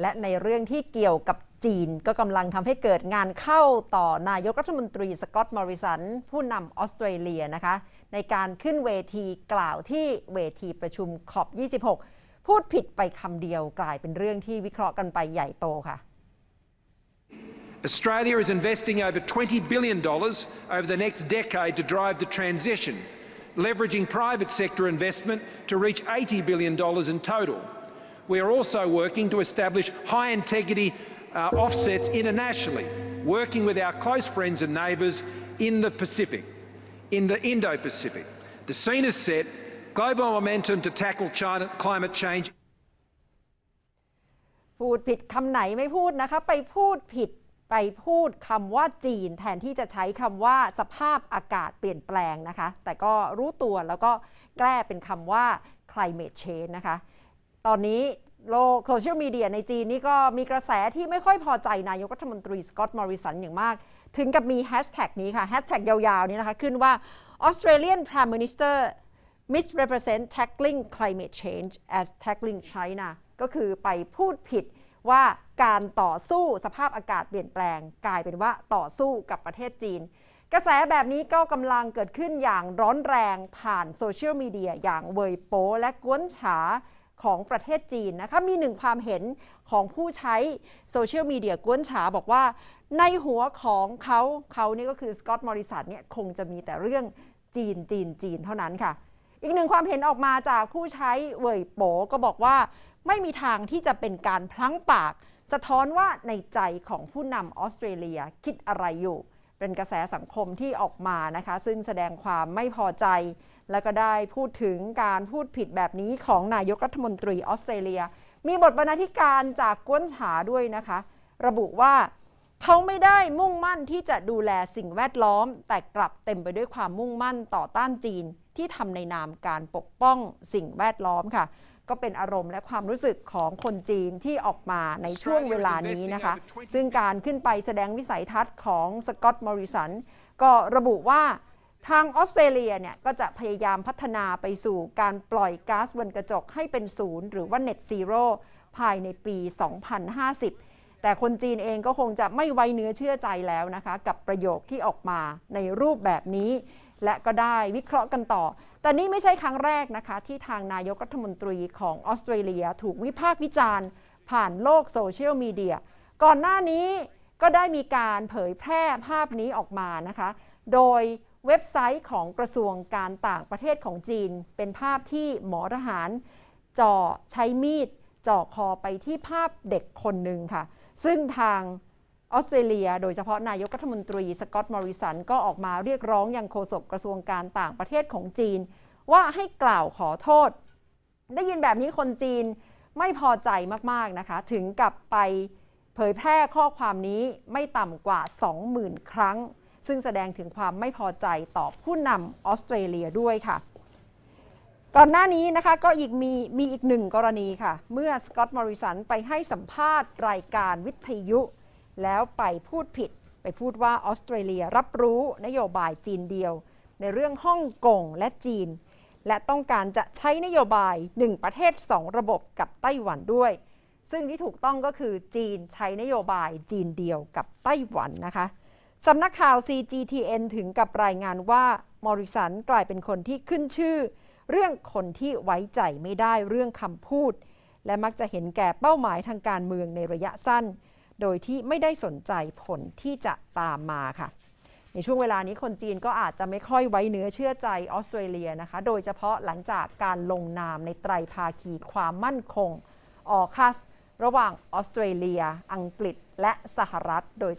และในเรื่องที่เกี่ยวกับจีนก็กำลังทำให้เกิดงานเข้าต่อนายกรัฐมนตรีสกอตต์มอริสัน ผู้นำออสเตรเลียนะคะ ในการขึ้นเวทีกล่าวที่เวทีประชุมขอบ 26 พูดผิดไปคำเดียวกลายเป็นเรื่องที่วิเคราะห์กันไปใหญ่โตค่ะ Australia is investing over $20 billion over the next decade to drive the transition, leveraging private sector investment to reach $80 billion in total. We are also working to establish high integrity uh, offsets internationally, working with our close friends and neighbours in the Pacific, in the Indo Pacific. The scene is set, global momentum to tackle China, climate change พูดผิดคำไหนไม่พูดนะคะ ไปพูดผิดไปพูดคำว่าจีน แทนที่จะใช้คำว่าสภาพอากาศเปลี่ยนแปลงนะคะ แต่ก็รู้ตัวแล้วก็แก้เป็นคำว่า climate change นะคะ ตอนนี้โลกโซเชียลมีเดียในจีนนี่ก็มีกระแสที่ไม่ค่อยพอใจนายกรัฐมนตรีสกอตต์มอริสันอย่างมาก ถึงกับมีแฮชแท็กนี้ค่ะแฮชแท็กยาวๆนี้นะคะ ขึ้นว่า Australian Prime Minister misrepresent tackling climate change as tackling China ก็คือไปพูดผิดว่าการต่อสู้สภาพอากาศเปลี่ยนแปลง กลายเป็นว่าต่อสู้กับประเทศจีน กระแสแบบนี้ก็กำลังเกิดขึ้นอย่างร้อนแรงผ่านโซเชียลมีเดียอย่างเวยโปและกวนฉา ของประเทศจีนนะคะ มีหนึ่งความเห็นของผู้ใช้โซเชียลมีเดียกวนฉาบอกว่า ในหัวของเขาเขานี่ก็คือสกอตต์มอริสันเนี่ยคงจะมีแต่เรื่องจีนจีนจีนเท่านั้นค่ะ อีกหนึ่งความเห็นออกมาจากผู้ใช้เว่ยโปก็บอกว่าไม่มีทางที่จะเป็นการพลั้งปาก สะท้อนว่าในใจของผู้นำออสเตรเลียคิดอะไรอยู่ เป็นกระแสสังคมที่ออกมานะคะ ซึ่งแสดงความไม่พอใจ แล้วก็ได้พูดถึงการพูดผิดแบบนี้ของนายกรัฐมนตรีออสเตรเลีย มีบทบรรณาธิการจากกวนฉาด้วยนะคะ ระบุว่าเขาไม่ได้มุ่งมั่นที่จะดูแลสิ่งแวดล้อม แต่กลับเต็มไปด้วยความมุ่งมั่นต่อต้านจีนที่ทำในนามการปกป้องสิ่งแวดล้อมค่ะ ก็เป็นอารมณ์และความรู้สึกของคนจีนที่ออกมาในช่วงเวลานี้นะคะ ซึ่งการขึ้นไปแสดงวิสัยทัศน์ของสกอตต์มอริสันก็ระบุว่าทางออสเตรเลียเนี่ยก็จะพยายามพัฒนาไปสู่การปล่อยก๊าซเรือนกระจกให้เป็นศูนย์หรือว่า Net Zero ภายในปี 2050 แต่คนจีนเองก็คงจะไม่ไว้เนื้อเชื่อใจแล้วนะคะ กับประโยคที่ออกมาในรูปแบบนี้ และก็ได้วิเคราะห์กันต่อ แต่นี่ไม่ใช่ครั้งแรกนะคะที่ทางนายกรัฐมนตรีของออสเตรเลียถูกวิพากษ์วิจารณ์ ผ่านโลกโซเชียลมีเดีย ก่อนหน้านี้ก็ได้มีการเผยแพร่ภาพนี้ออกมานะคะ โดยเว็บไซต์ของกระทรวงการต่างประเทศของจีน เป็นภาพที่หมอทหารจ่อใช้มีดจ่อคอไปที่ภาพเด็กคนหนึ่งค่ะ ซึ่งทาง ออสเตรเลีย โดยเฉพาะนายกรัฐมนตรีสกอตต์มอริสันก็ออกมาเรียกร้องยังโฆษกกระทรวงการต่างประเทศของจีน ว่าให้กล่าวขอโทษ ได้ยินแบบนี้คนจีนไม่พอใจมากๆนะคะ ถึงกับไปเผยแพร่ข้อความนี้ไม่ต่ำกว่า 20,000 ครั้ง ซึ่งแสดงถึงความไม่พอใจต่อผู้นำออสเตรเลียด้วยค่ะก่อนหน้านี้นะคะก็อีกมีมีอีกหนึ่งกรณีค่ะ เมื่อสกอตต์มอริสันไปให้สัมภาษณ์รายการวิทยุ แล้วไปพูดผิด ไปพูดว่าออสเตรเลียรับรู้นโยบายจีนเดียว ในเรื่องฮ่องกงและจีน และต้องการจะใช้นโยบาย 1 ประเทศ 2 ระบบกับไต้หวันด้วย ซึ่งที่ถูกต้องก็คือจีนใช้นโยบายจีนเดียวกับไต้หวันนะคะสำนักข่าว CGTN ถึงกับรายงานว่ามอริสันกลายเป็นคนที่ขึ้นชื่อ เรื่องคนที่ไว้ใจไม่ได้เรื่องคำพูด และมักจะเห็นแก่เป้าหมายทางการเมืองในระยะสั้น โดยที่ไม่ได้สนใจผลที่จะตามมาค่ะ ในช่วงเวลานี้คนจีนก็อาจจะไม่ค่อยไว้เนื้อเชื่อใจออสเตรเลียนะคะ โดยเฉพาะหลังจากการลงนามในไตรภาคีความมั่นคงออคัสระหว่างออสเตรเลีย อังกฤษ และสหรัฐโดย